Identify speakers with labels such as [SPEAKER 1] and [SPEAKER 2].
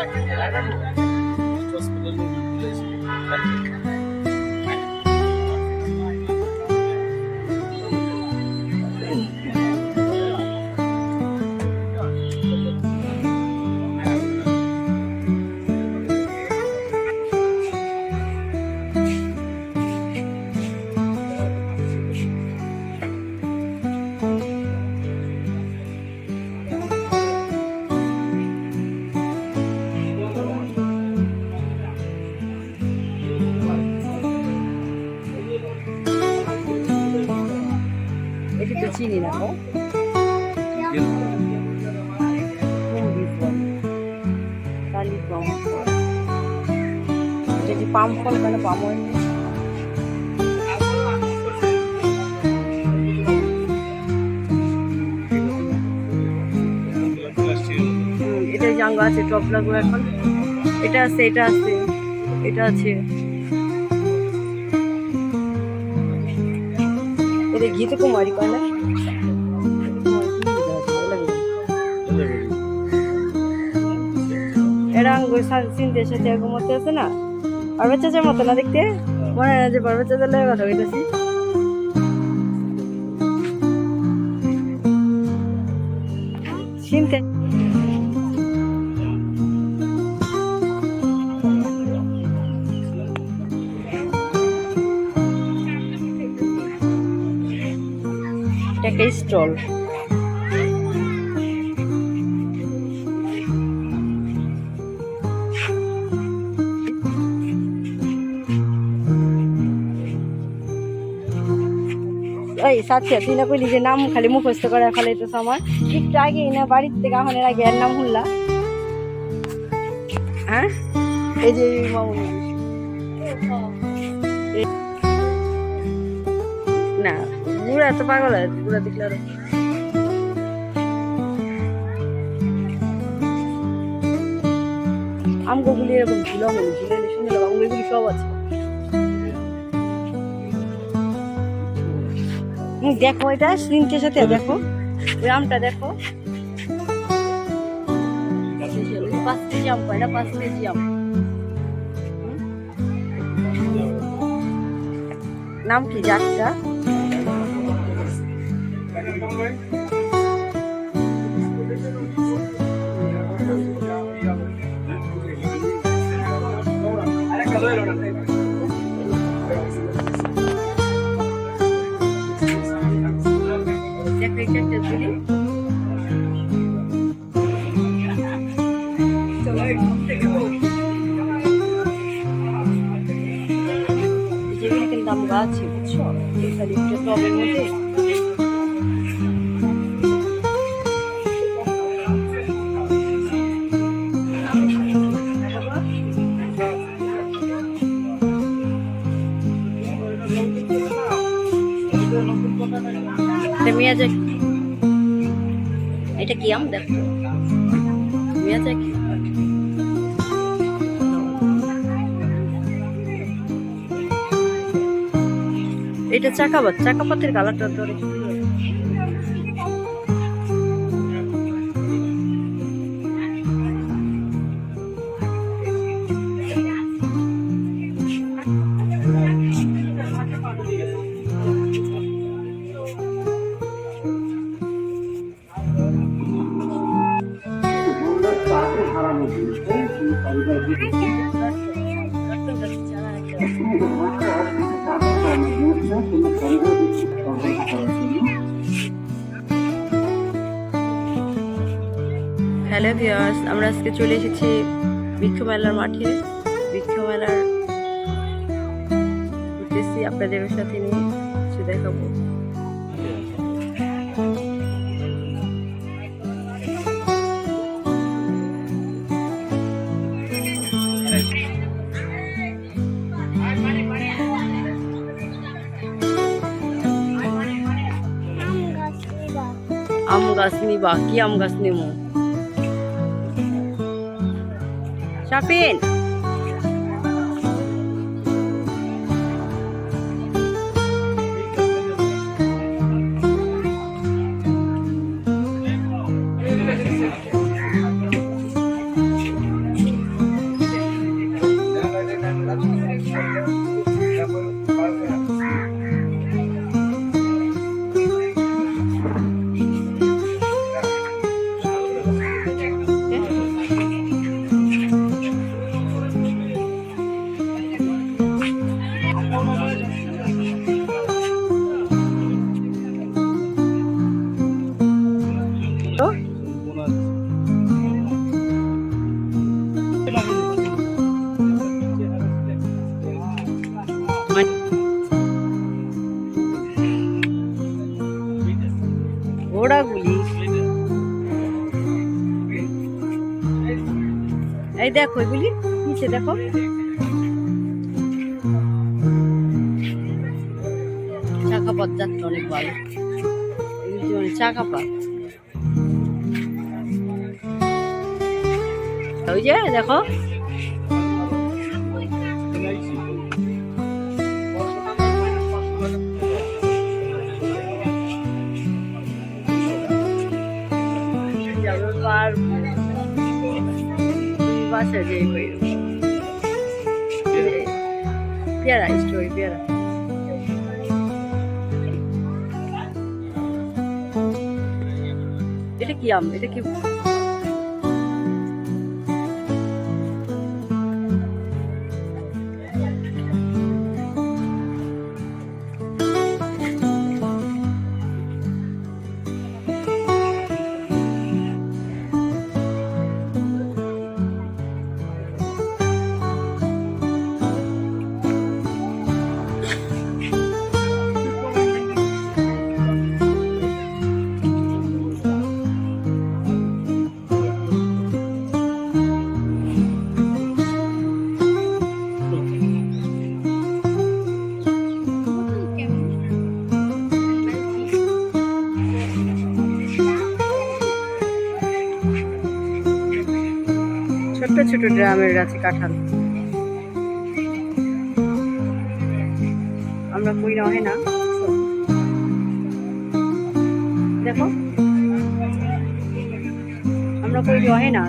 [SPEAKER 1] এটি তো চিনি না গো কালিম্পং এটা কি পাম ফল কেন পাম এটা জাঙ্গা আছে টপলা গুলো এখন। এটা আছে এটা আছে এটা আছে। এটা গীত কুমারী কয় এটা আঙ্গুর চিনতে সাথে এরকম মতো আছে না? পারবে চাচার মতো না দেখতে? মনে হয় না যে পারবে চাচার লাগে কথা কইতেছি। চিনতে একটা স্টল। তুই না যে নাম খালি মুখস্থ করে ফেলে তো আমার। একটু আগে না বাড়ির থেকে আগে এর নাম শুনলা? হ্যাঁ? এই যে না, বুড়া তো পাগল আছে বুড়া দেখলে আরও এরকম সব আছে। দেখো এটা স্ক্রিনটার সাথে দেখো। ওই দেখো। পাঁচ কেজি আম কয়টা পাঁচ নাম কি জাতটা? এটা কি আম? দেখো। মিয়াজাকি এটা চাকাবাত চাকাপাতের কালারটা ধরে হ্যালো ভিউয়ার্স, আমরা আজকে চলে এসেছি বৃক্ষ মেলার মাঠে। বৃক্ষ মেলার ঘুরতেছি আপনাদের সাথে নিয়ে কিছু দেখাবো। আম গাছ নিবা। কি আম গাছ নেব Shopping! আমার ঘোড়াগুলি। এই দেখো এগুলি, নিচে দেখো। চাকা পথ যাচ্ছে অনেক ভালো। চাকা পথ ওই যে দেখো। বাসা যে পেয়ারা স্টোরি পেয়ারা। এটা কি আম? এটা কি ছোট ড্রামের আছে কাঠাল আমরা কই না হয় না দেখো। আমরা কই হয় না।